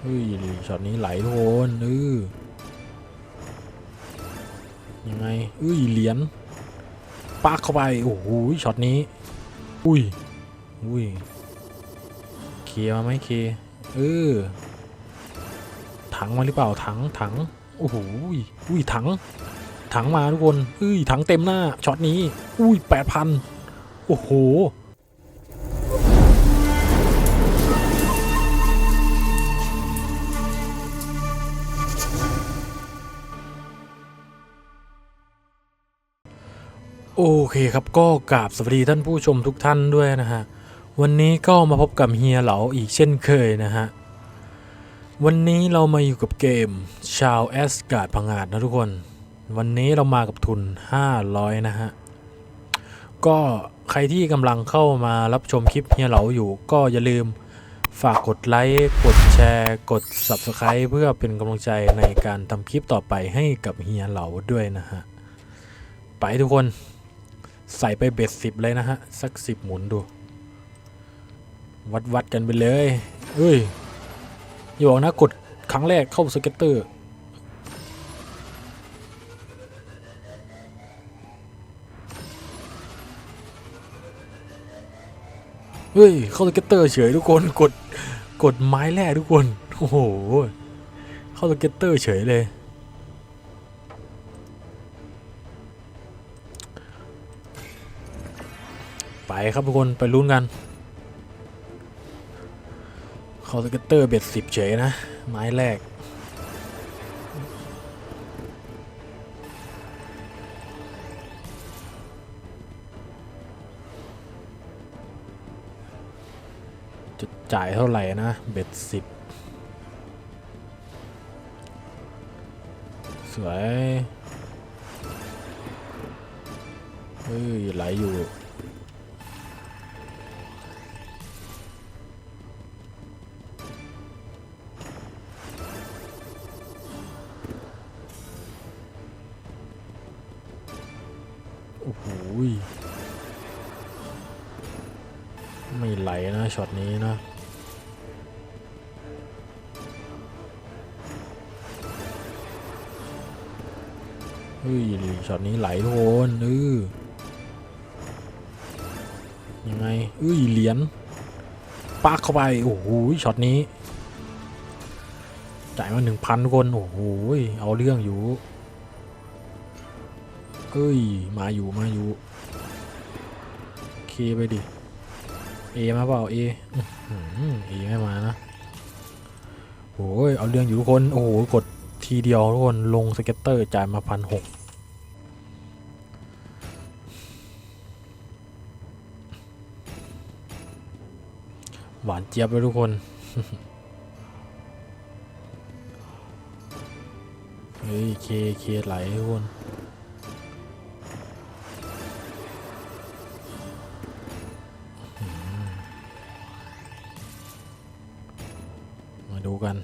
เฮ้ยช็อตนี้ไหลทุกคนเออยังไงเอ้ยเหรียญปักเข้าไปโอ้โหช็อตนี้ อุ้ยอุ้ยเคียมาไหมเคเออถังมาหรือเปล่าถังถังโอ้โหอุ้ยถัง ถังมาทุกคนเอ้ยถังเต็มหน้าช็อตนี้ อุ้ยแปดพันโอ้โห โอเคครับก็กราบสวัสดีท่านผู้ชมทุกท่านด้วยนะฮะ วันนี้ก็มาพบกับเฮียเหลาอีกเช่นเคยนะฮะ วันนี้เรามาอยู่กับเกมชาวแอสการ์ดพังงาดนะทุกคน วันนี้เรามากับทุน 500 นะฮะ ก็ใครที่กำลังเข้ามารับชมคลิปเฮียเหลาอยู่ก็อย่าลืมฝากกดไลค์ กดแชร์ กด Subscribe เพื่อเป็นกำลังใจในการทำคลิปต่อไปให้กับเฮียเหลาด้วยนะฮะ ไปทุกคน ใส่ไปเบ็ดสิบเลยนะฮะ สักสิบหมุนดู วัดวัดกันไปเลยเอ้ยอย่าบอกนะกดครั้งแรกเข้าสเก็ตเตอร์เฮ้ย เข้าสเก็ตเตอร์เฉยทุกคนกดกดไม้แรกทุกคน โอ้โห เข้าสเก็ตเตอร์เฉยเลย ไปครับทุกคนไปลุ้นกันเขาสเกตเตอร์เบ็ดสิบเฉยนะ ไม้แรก จะจ่ายเท่าไหร่นะ เบ็ดสิบสวย เฮ้ยไหลอยู่ ไม่ไหลนะช็อตนี้นะเฮ้ยช็อตนี้ไหลทุกคนเออยังไงเอ้ยเหรียญปักเข้าไป โอ้โหช็อตนี้ จ่ายมาหนึ่งพันคน โอ้โหเอาเรื่องอยู่ เอ้ย มาอยู่มาอยู่ ไปดิเอมาเปล่าเออื้อหือเอไม่มานะโอ้ยเอาเรื่องอยู่ทุกคน โอ้โห กดทีเดียวทุกคน ลงสเก็ตเตอร์จ่ายมาพันหกหวานเจี๊ยบเลยทุกคน เฮ้ย เค เคไหลทุกคน กัน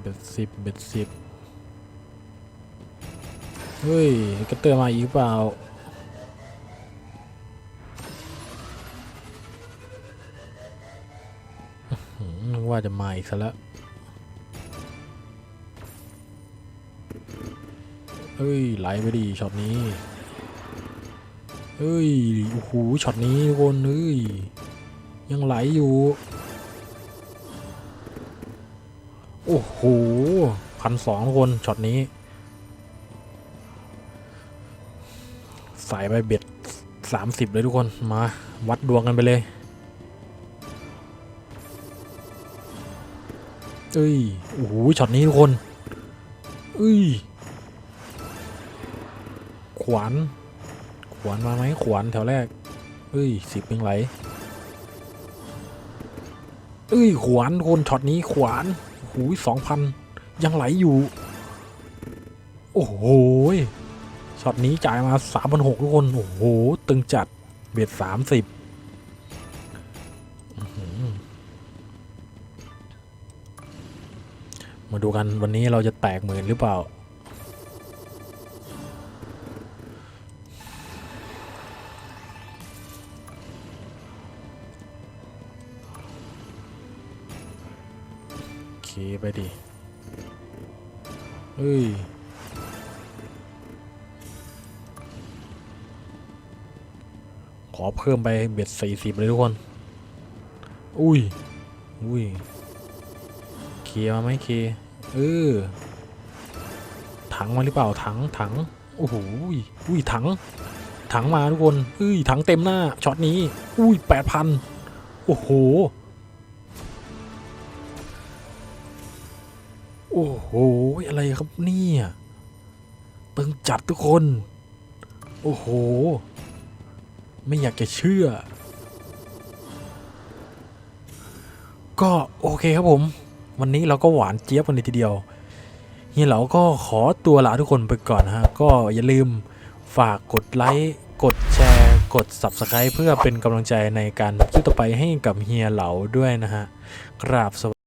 เบ็ดสิบเบ็ดสิบเฮ้ยกระเตือมาอีกเปล่าว่าจะมาอีกซะแล้วเฮ้ยไหลไปดีช็อตนี้เฮ้ย โอ้โห ช็อตนี้ทุกคนเฮ้ย ยังไหลอยู่ โอ้โหพันสองคนช็อตนี้ ใส่ไปเบ็ดสามสิบเลยทุกคนมา วัดดวงกันไปเลย เอ้ยโอ้โหช็อตนี้ทุกคนเอ้ยขวานขวานมาไหมขวานแถวแรก เอ้ยสิบยังไหลเอ้ยขวานทุกคนช็อตนี้ขวาน หูยสองพันยังไหลอยู่ โอ้โหช็อตนี้จ่ายมาสามพันหกทุกคน โอ้โห ตึงจัดเบียดสามสิบมาดูกันวันนี้เราจะแตกหมื่นหรือเปล่า ไปดิเฮ้ยขอเพิ่มไปเบ็ดสี่สิบเลยทุกคน อุ้ย อุ้ย เคมาไหมเคเออ ถังมาหรือเปล่า ถัง ถัง โอ้โห อุ้ย ถัง ถังมาทุกคนเอ้ย ถังเต็มหน้า ช็อตนี้ อุ้ยแปดพันโอ้โห โอ้โห อะไรครับเนี่ยตึงจัดทุกคน โอ้โห ไม่อยากจะเชื่อ ก็โอเคครับผม วันนี้เราก็หวานเจี๊ยบกันเลยทีเดียวเฮียเหลาก็ขอตัวลาทุกคนไปก่อนนะฮะ ก็อย่าลืมฝากกดไลค์ กดแชร์ กด Subscribe เพื่อเป็นกำลังใจในการคลิปต่อไปให้กับเฮียเหลาด้วยนะฮะ กราบสวัสดี